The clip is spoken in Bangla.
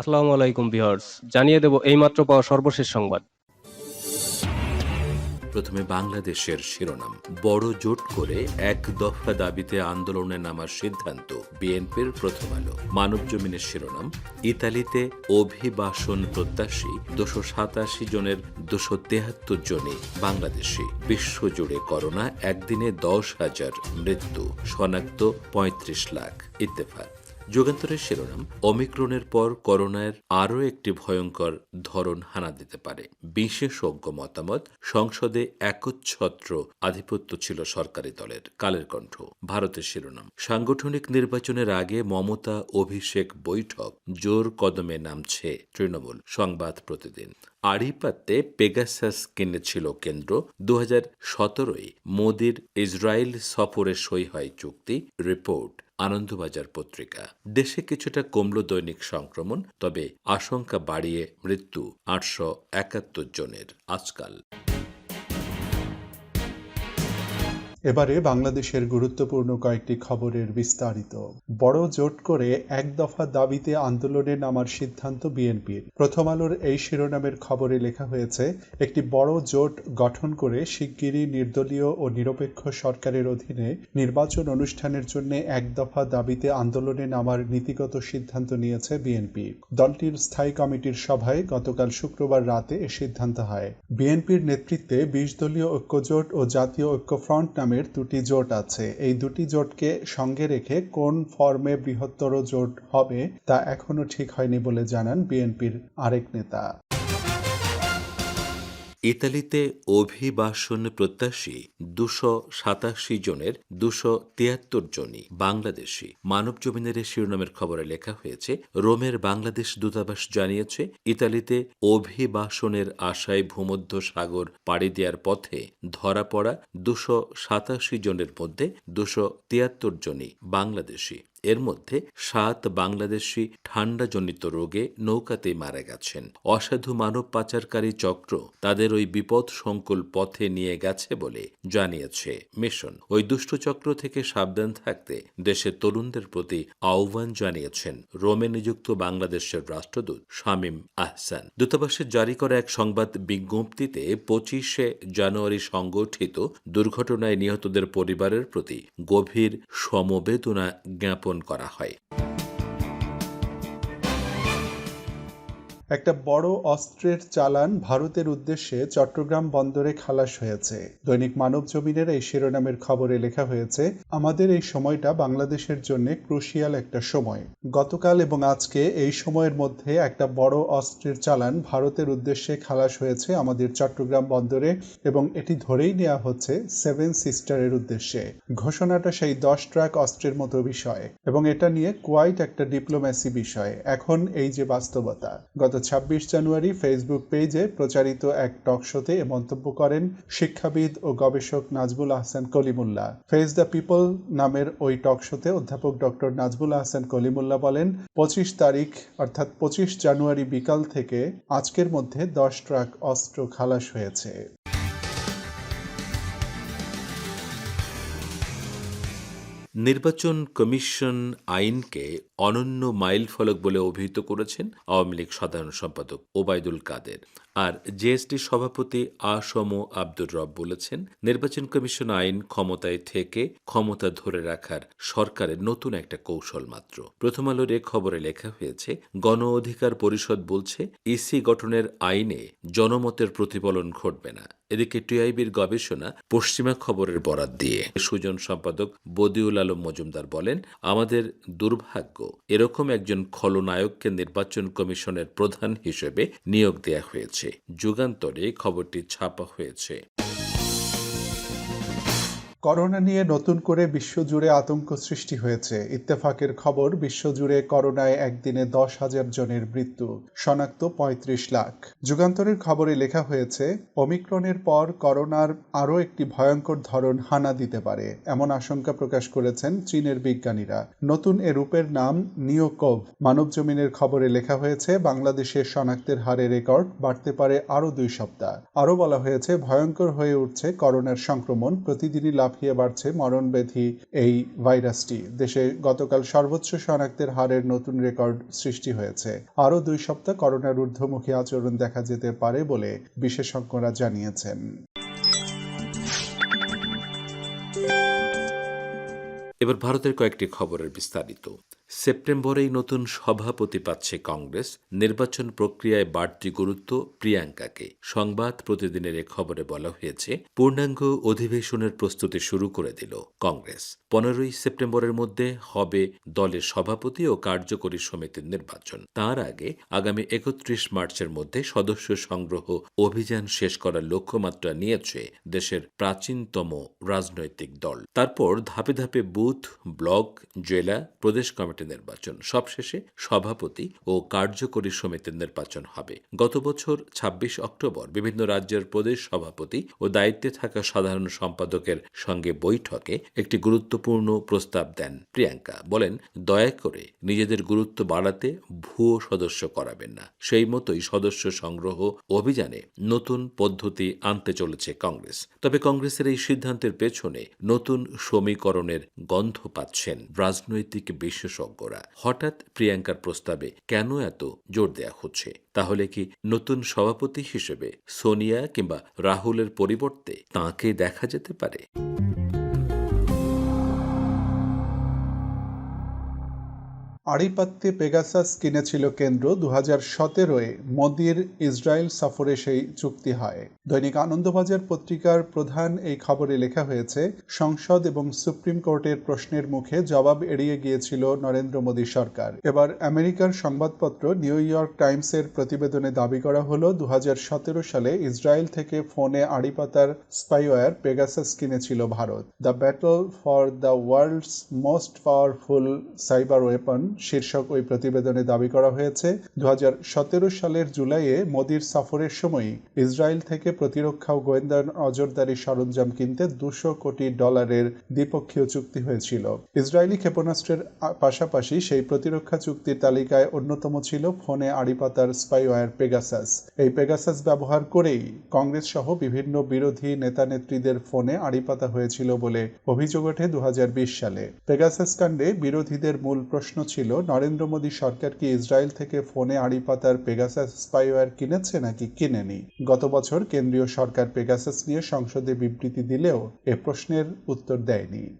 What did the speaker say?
আসসালামু আলাইকুম ভিউয়ার্স, জানিয়ে দেব এইমাত্র পাওয়া সর্বশেষ সংবাদ। প্রথমে বাংলাদেশের শিরোনাম, বড় জোট করে এক দফা দাবিতে আন্দোলনে নামার সিদ্ধান্ত, বিএনপির প্রথম আলো। মানব জমিনের শিরোনাম, ইতালিতে অভিবাসন প্রত্যাশী, দুশো সাতাশি জনের দুশো তেহাত্তর জনে বাংলাদেশি। বিশ্বজুড়ে করোনা, একদিনে দশ হাজার মৃত্যু, শনাক্ত পঁয়ত্রিশ লাখ। ইত্তেফাক। যুগান্তরের শিরোনাম অমিক্রনের পর করোনার আরও একটি ভয়ঙ্কর ধরন হানা দিতে পারে। বিশেষজ্ঞ মতামত, সংসদে একচ্ছত্র আধিপত্য ছিল সরকারি দলের, কালের কণ্ঠ। ভারতের শিরোনাম, সাংগঠনিক নির্বাচনের আগে মমতা অভিষেক বৈঠক, জোর কদমে নামছে তৃণমূল, সংবাদ প্রতিদিন। আড়িপাতে পেগাসাস কিনেছিল কেন্দ্র। দু হাজার সতেরোয় মোদির ইসরায়েল সফরে সই হয় চুক্তি, রিপোর্ট, আনন্দবাজার পত্রিকা। দেশে কিছুটা কমল দৈনিক সংক্রমণ, তবে আশঙ্কা বাড়িয়ে মৃত্যু আটশো একাত্তর জনের আজকাল। এবারে বাংলাদেশের গুরুত্বপূর্ণ কয়েকটি খবরের বিস্তারিত। বড় জোট করে এক দফা দাবিতে আন্দোলনে নামার সিদ্ধান্ত বিএনপির। প্রথম আলোর এই শিরোনামের খবরে লেখা হয়েছে, একটি বড় জোট গঠন করে শিগগিরই নির্দলীয় ও নিরপেক্ষ সরকারের অধীনে নির্বাচন অনুষ্ঠানের জন্য এক দফা দাবিতে আন্দোলনে নামার নীতিগত সিদ্ধান্ত নিয়েছে বিএনপি। দলটির স্থায়ী কমিটির সভায় গতকাল শুক্রবার রাতে এ সিদ্ধান্ত হয়। বিএনপির নেতৃত্বে বিশ দলীয় ঐক্যজোট ও জাতীয় ঐক্যফ্রন্ট নামের দুটি জোট আছে। এই দুটি জোটকে সঙ্গে রেখে কোন ফর্মে বৃহত্তর জোট হবে তা এখনও ঠিক হয়নি বলে জানান বিএনপির আরেক নেতা। ইতালিতে অভিবাসন প্রত্যাশী দুশো সাতাশি জনের দুশো তিয়াত্তর জনই বাংলাদেশি। মানব জমিনের শিরোনামের খবরে লেখা হয়েছে, রোমের বাংলাদেশ দূতাবাস জানিয়েছে, ইতালিতে অভিবাসনের আশায় ভূমধ্য সাগর পাড়ি দেওয়ার পথে ধরা পড়া দুশো সাতাশি জনের মধ্যে দুশো তিয়াত্তর জনই বাংলাদেশি। এর মধ্যে সাত বাংলাদেশি ঠান্ডাজনিত রোগে নৌকাতেই মারা গেছেন। অসাধু মানব পাচারকারী চক্র তাদের ওই বিপদ সংকুল পথে নিয়ে গেছে বলে জানিয়েছে মিশন। ওই দুষ্ট চক্র থেকে সাবধান থাকতে দেশের তরুণদের প্রতি আহ্বান জানিয়েছেন রোমে নিযুক্ত বাংলাদেশের রাষ্ট্রদূত শামীম আহসান। দূতাবাসের জারি করা এক সংবাদ বিজ্ঞপ্তিতে পঁচিশে জানুয়ারি সংগঠিত দুর্ঘটনায় নিহতদের পরিবারের প্রতি গভীর সমবেদনা জ্ঞাপন করা হয়। একটা বড় অস্ত্রের চালান ভারতের উদ্দেশ্যে চট্টগ্রাম বন্দরে খালাস হয়েছে। দৈনিক মানব জমিনের এই শিরোনামের খবরে লেখা হয়েছে, আমাদের এই সময়টা বাংলাদেশের জন্য ক্রুশিয়াল একটা সময়। গতকাল এবং আজকে এই সময়ের মধ্যে একটা বড় অস্ত্রের চালান ভারতের উদ্দেশ্যে খালাস হয়েছে আমাদের চট্টগ্রাম বন্দরে এবং এটি ধরেই নেওয়া হচ্ছে সেভেন সিস্টারের উদ্দেশ্যে। ঘোষণাটা সেই দশ ট্রাক অস্ত্রের মতো বিষয় এবং এটা নিয়ে কোয়াইট একটা ডিপ্লোম্যাসি বিষয়। এখন এই যে বাস্তবতা, গত ছাব্বিশ জানুয়ারি ফেসবুক পেজে প্রচারিত এক টক শোতে এ মন্তব্য করেন শিক্ষাবিদ ও গবেষক Nazmul Ahsan Kalimullah. Face the People নামের ওই টক শোতে অধ্যাপক ডক্টর নাজবুল আহসান কলিমুল্লাহ বলেন, পঁচিশ তারিখ অর্থাৎ পঁচিশ জানুয়ারি বিকাল থেকে আজকের মধ্যে দশ ট্রাক অস্ত্র খালাস হয়েছে। নির্বাচন কমিশন আইনকে অনন্য মাইল ফলক বলে অভিহিত করেছেন আওয়ামী লীগ সাধারণ সম্পাদক ওবায়দুল কাদের। আর জেএসডি সভাপতি আসম আব্দুর রব বলেছেন, নির্বাচন কমিশন আইন ক্ষমতায় থেকে ক্ষমতা ধরে রাখার সরকারের নতুন একটা কৌশল মাত্র। প্রথম আলোর এ খবরে লেখা হয়েছে, গণ অধিকার পরিষদ বলছে, ইসি গঠনের আইনে জনমতের প্রতিফলন ঘটবে না। এদিকে টিআইবির গবেষণা পশ্চিমা খবরের বরাত দিয়ে। সুজন সম্পাদক বদিউল আলম মজুমদার বলেন, আমাদের দুর্ভাগ্য, এরকম একজন খলনায়ককে নির্বাচন কমিশনের প্রধান হিসেবে নিয়োগ দেয়া হয়েছে। যুগান্তরে খবরটি ছাপা হয়েছে। করোনা নিয়ে নতুন করে বিশ্বজুড়ে আতঙ্ক সৃষ্টি হয়েছে। ইত্তেফাকের খবর, বিশ্বজুড়ে করোনায় একদিনে দশ হাজার জনের মৃত্যু, শনাক্ত পঁয়ত্রিশ লাখ। যুগান্তরের খবরে লেখা হয়েছে অমিক্রনের পর করোনার আরও একটি ভয়ঙ্কর ধরন হানা দিতে পারে, এমন আশঙ্কা প্রকাশ করেছেন চীনের বিজ্ঞানীরা। নতুন এ রূপের নাম নিওকোভ। মানব জমিনের খবরে লেখা হয়েছে, বাংলাদেশের শনাক্তের হারে রেকর্ড বাড়তে পারে আরও দুই সপ্তাহ। আরও বলা হয়েছে, ভয়ঙ্কর হয়ে উঠছে করোনার সংক্রমণ, প্রতিদিনই লাভ লাফিয়ে বাড়ছে মরণব্যাধি এই ভাইরাসটি। দেশে গতকাল সর্বোচ্চ শনাক্তের হারের নতুন রেকর্ড সৃষ্টি হয়েছে। আরও দুই সপ্তাহ করোনার ঊর্ধ্বমুখী আচরণ দেখা যেতে পারে বলে বিশেষজ্ঞরা জানিয়েছেন। এবার ভারতের কয়েকটি খবরের বিস্তারিত। সেপ্টেম্বরেই নতুন সভাপতি পাচ্ছে কংগ্রেস। নির্বাচন প্রক্রিয়ায় বাড়তি গুরুত্ব প্রিয়াঙ্কাকে। সংবাদ প্রতিদিনের এ খবরে বলা হয়েছে, পূর্ণাঙ্গ অধিবেশনের প্রস্তুতি শুরু করে দিল কংগ্রেস। পনেরোই সেপ্টেম্বরের মধ্যে হবে দলের সভাপতি ও কার্যকরী সমিতির নির্বাচন। তার আগে আগামী একত্রিশ মার্চের মধ্যে সদস্য সংগ্রহ অভিযান শেষ করার লক্ষ্যমাত্রা নিয়েছে দেশের প্রাচীনতম রাজনৈতিক দল। তারপর ধাপে ধাপে বুথ, ব্লক, জেলা, প্রদেশ কমিটি নির্বাচন। সবশেষে সভাপতি ও কার্যকরী সমিতির নির্বাচন হবে। গত বছর ২৬ অক্টোবর বিভিন্ন রাজ্যের প্রদেশ সভাপতি ও দায়িত্বে থাকা সাধারণ সম্পাদকের সঙ্গে বৈঠকে একটি গুরুত্বপূর্ণ প্রস্তাব দেন প্রিয়াঙ্কা। বলেন, দয়া করে নিজেদের গুরুত্ব বাড়াতে ভুয়ো সদস্য করাবেন না। সেই মতোই সদস্য সংগ্রহ অভিযানে নতুন পদ্ধতি আনতে চলেছে কংগ্রেস। তবে কংগ্রেসের এই সিদ্ধান্তের পেছনে নতুন সমীকরণের গন্ধ পাচ্ছেন রাজনৈতিক বিশেষজ্ঞরা হঠাৎ প্রিয়াঙ্কার প্রস্তাবে কেন এত জোর দেয়া হচ্ছে? তাহলে কি নতুন সভাপতি হিসেবে সোনিয়া কিংবা রাহুলের পরিবর্তে তাঁকে দেখা যেতে পারে? আড়িপাত্তে পেগাসাস কিনেছিল কেন্দ্র দু হাজার সতেরোয় মোদির ইসরায়েল সফরে সেই চুক্তি হয়। দৈনিক আনন্দবাজার পত্রিকার প্রধান এই খবরে লেখা হয়েছে, সংসদ এবং সুপ্রিম কোর্টের প্রশ্নের মুখে জবাব এড়িয়ে গিয়েছিল নরেন্দ্র মোদী সরকার। এবার আমেরিকার সংবাদপত্র নিউ ইয়র্ক টাইমসের প্রতিবেদনে দাবি করা হলো দু সালে ইসরায়েল থেকে ফোনে আড়িপাতার স্পাইওয়্যার পেগাসাস কিনেছিল Bharat. The battle for the world's most powerful cyber weapon শীর্ষক ওই প্রতিবেদনে দাবি করা হয়েছে দু হাজার সতেরো সালের জুলাইয়ে মোদির সফরের সময় ইসরায়েল থেকে প্রতিরক্ষা ও গোয়েন্দা নজরদারি সরঞ্জাম কিনতে দুশো কোটি ডলারের দ্বিপক্ষীয় চুক্তি হয়েছিল। ইসরায়েলি ক্ষেপণাস্ত্রের পাশাপাশি সেই প্রতিরক্ষা চুক্তির তালিকায় অন্যতম ছিল ফোনে আড়িপাতার স্পাইওয়ার পেগাসাস। এই পেগাসাস ব্যবহার করেই কংগ্রেস সহ বিভিন্ন বিরোধী নেতানেত্রীদের ফোনে আড়িপাতা হয়েছিল বলে অভিযোগ ওঠে দু হাজার বিশ সালে। পেগাসাস কাণ্ডে বিরোধীদের মূল প্রশ্ন ছিল নরেন্দ্র মোদী সরকার কি ইসরায়েল থেকে ফোনে আড়ি পাতার পেগাসাস স্পাইওয়্যার কিনেছে নাকি কিনেনি? গত বছর কেন্দ্রীয় সরকার পেগাসাস নিয়ে সংসদে বিবৃতি দিলেও এ প্রশ্নের উত্তর দেয়নি।